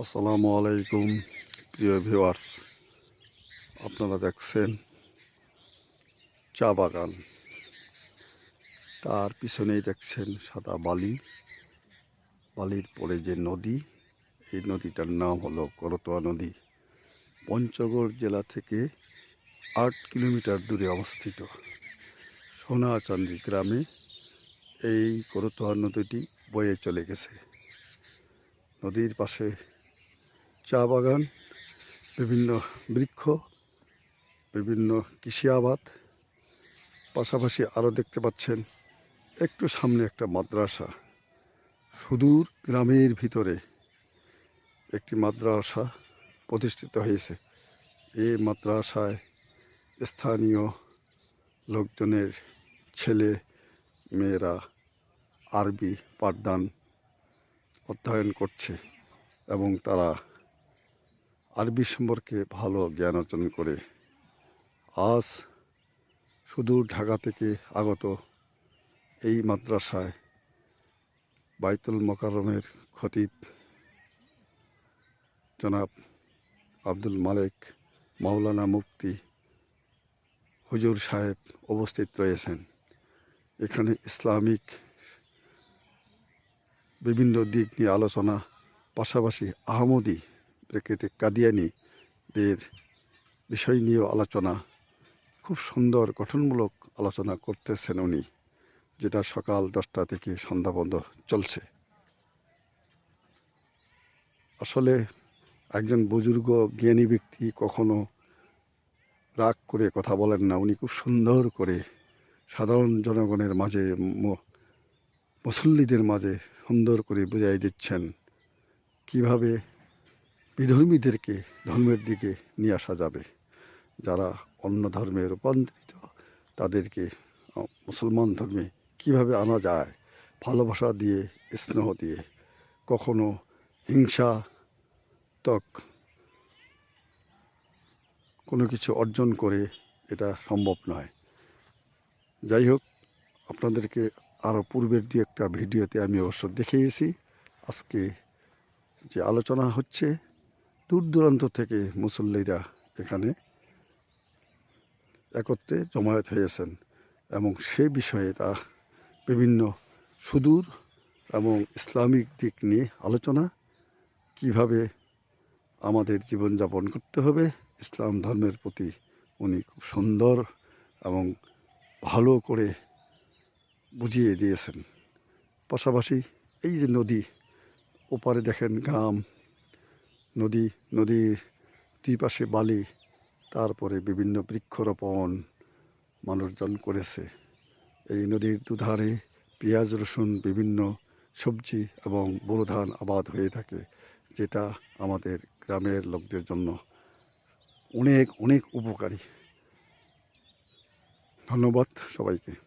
আসসালামু আলাইকুম, প্রিয় ভিউয়ার্স। আপনারা দেখছেন চা বাগান। তার পিছনেই দেখছেন সাদা বালি। বালির পরে যে নদী, এই নদীটার নাম হলো করতোয়া নদী। পঞ্চগড় জেলা থেকে আট কিলোমিটার দূরে অবস্থিত। সোনাচান্দি গ্রামে এই করতোয়া নদীটি বয়ে চলে গেছে। নদীর পাশে চা বাগান, বিভিন্ন বৃক্ষ, বিভিন্ন কৃষি আবাদ। পাশাপাশি আরও দেখতে পাচ্ছেন একটু সামনে একটা মাদ্রাসা। সুদূর গ্রামের ভিতরে একটি মাদ্রাসা প্রতিষ্ঠিত হয়েছে। এই মাদ্রাসায় স্থানীয় লোকজনের ছেলে, মেয়েরা আরবি পাঠদান অধ্যয়ন করছে এবং তারা আরবি সম্পর্কে ভালো জ্ঞান অর্জন করে আজ সুদূর ঢাকা থেকে আগত এই মাদ্রাসায় বাইতুল মকারমের খতিব জনাব আব্দুল মালেক মাওলানা মুফতি হুজুর সাহেব অবস্থিত রয়েছেন। এখানে ইসলামিক বিভিন্ন দিক নিয়ে আলোচনা, পাশাপাশি আহমদি ব্রেকেটে কাদিয়ানিদের বিষয় নিয়েও আলোচনা, খুব সুন্দর, গঠনমূলক আলোচনা করতেছেন উনি, যেটা সকাল দশটা থেকে সন্ধ্যা পর্যন্ত চলছে। আসলে একজন বুজুর্গ, জ্ঞানী ব্যক্তি কখনো রাগ করে কথা বলেন না, উনি খুব সুন্দর করে সাধারণ জনগণের মাঝে মুসল্লিদের মাঝে সুন্দর করে বুঝাই দিচ্ছেন, কীভাবে বিধর্মীদেরকে ধর্মের দিকে নিয়ে আসা যাবে। যারা অন্য ধর্মে রূপান্তরিত, তাদেরকে মুসলমান ধর্মে কীভাবে আনা যায়, ভালোবাসা দিয়ে, স্নেহ দিয়ে, কখনো হিংসা তক কোনো কিছু অর্জন করে এটা সম্ভব নয়। যাই হোক, আপনাদেরকে আরও পূর্বের দু একটা ভিডিওতে আমি অবশ্য দেখিয়েছি। আজকে যে আলোচনা হচ্ছে দূর দূরান্ত থেকে মুসল্লিরা এখানে একত্রে জমায়েত হয়েছেন এবং সে বিষয়ে তা বিভিন্ন সুদূর এবং ইসলামিক দিক নিয়ে আলোচনা, কীভাবে আমাদের জীবনযাপন করতে হবে, ইসলাম ধর্মের প্রতি উনি খুব সুন্দর এবং ভালো করে বুঝিয়ে দিয়েছেন। পাশাপাশি এই যে নদী, ওপারে দেখেন গ্রাম নদী নদীর দুই পাশে বালি, তারপরে বিভিন্ন বৃক্ষরোপণ মানুষজন করেছে। এই নদীর দুধারে পেঁয়াজ, রসুন, বিভিন্ন সবজি এবং বোরো ধান আবাদ হয়ে থাকে, যেটা আমাদের গ্রামের লোকদের জন্য অনেক অনেক উপকারী। ধন্যবাদ সবাইকে।